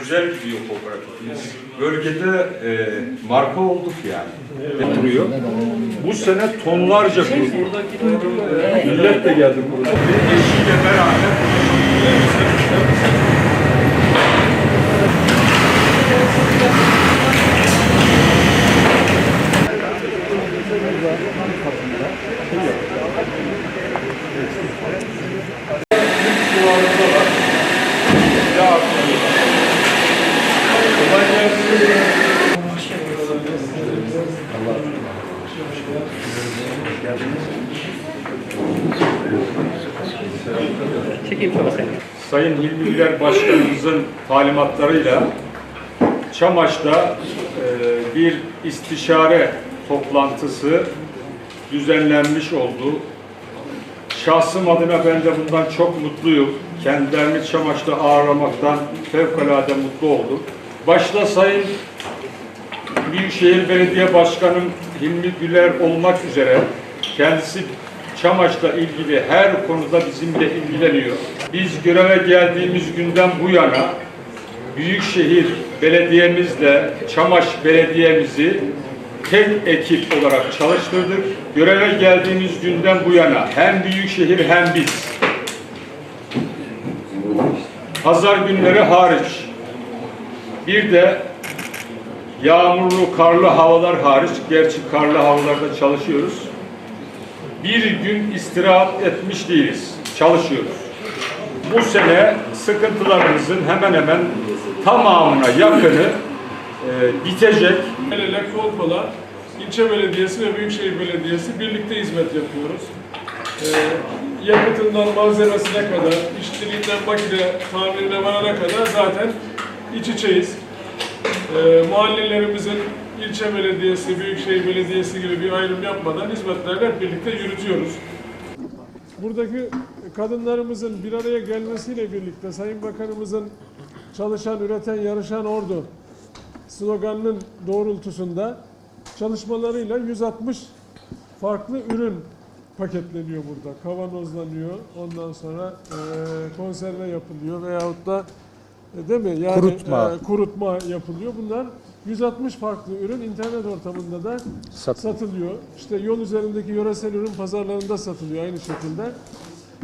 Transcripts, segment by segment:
Güzel gidiyor kooperatifimiz. Bölgede e, marka olduk yani. Duruyor. Bu sene tonlarca kurdu. Millet de geldi burada. Eşiyle beraber Sayın Hilmi Başkanımızın talimatlarıyla Çamaş'ta e, bir istişare toplantısı düzenlenmiş oldu. Şahsım adına ben de bundan çok mutluyum. Kendilerini Çamaş'ta ağırlamaktan fevkalade mutlu oldum. Başta Sayın Büyükşehir Belediye Başkanım Hilmi Güler olmak üzere kendisi Çamaş'la ilgili her konuda bizimle ilgileniyor. Biz göreve geldiğimiz günden bu yana Büyükşehir Belediye'mizle Çamaş Belediye'mizi tek ekip olarak çalıştırdık. Göreve geldiğimiz günden bu yana hem Büyükşehir hem biz pazar günleri hariç bir de yağmurlu, karlı havalar hariç, gerçi karlı havalarda çalışıyoruz. Bir gün istirahat etmiş değiliz, çalışıyoruz. Bu sene sıkıntılarımızın hemen hemen tamamına yakını e, bitecek. El ele kol kola ilçe belediyesi ve büyükşehir belediyesi birlikte hizmet yapıyoruz. Ee, yakıtından malzemesine kadar, işçiliğinden makine tamirine varana kadar zaten iç içeyiz. Ee, mahallelerimizin ilçe belediyesi, büyükşehir belediyesi gibi bir ayrım yapmadan hizmetlerini hep birlikte yürütüyoruz. Buradaki kadınlarımızın bir araya gelmesiyle birlikte Sayın Bakanımızın çalışan, üreten, yarışan ordu sloganının doğrultusunda çalışmalarıyla 160 farklı ürün paketleniyor burada. Kavanozlanıyor, ondan sonra e, konserve yapılıyor veyahut da e, değil mi? Yani Kurutma. e, kurutma yapılıyor. Bunlar 160 farklı ürün internet ortamında da satılıyor. İşte yol üzerindeki yöresel ürün pazarlarında satılıyor aynı şekilde.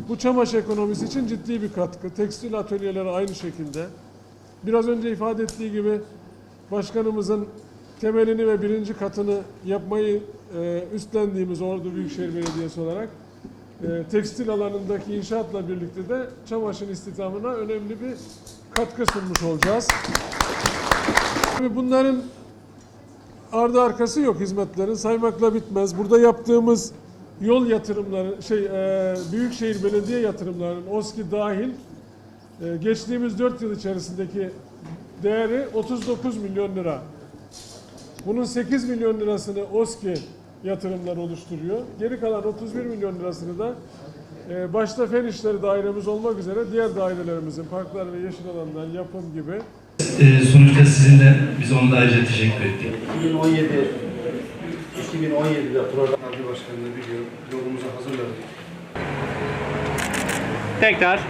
Bu çamaşır ekonomisi için ciddi bir katkı. Tekstil atölyeleri aynı şekilde. Biraz önce ifade ettiği gibi başkanımızın temelini ve birinci katını yapmayı e, üstlendiğimiz Ordu Büyükşehir Belediyesi olarak e, tekstil alanındaki inşaatla birlikte de çamaşır istihdamına önemli bir katkı sunmuş olacağız. Bunların ardı arkası yok hizmetlerin saymakla bitmez. Burada yaptığımız yol yatırımları, şey e, Büyükşehir Belediye yatırımlarının OSKİ dahil e, geçtiğimiz 4 yıl içerisindeki değeri 39 milyon lira. Bunun 8 milyon lirasını OSKİ yatırımlar oluşturuyor. Geri kalan 31 milyon lirasını da e, başta Fen İşleri Dairemiz olmak üzere diğer dairelerimizin, parklar ve yeşil alanlar, yapım gibi Ee, sonuçta sizin de biz ona da ayrıca teşekkür ettik. 2017 2017'de program Başkanı'nı biliyorum. Yolumuzu hazırladık. Tekrar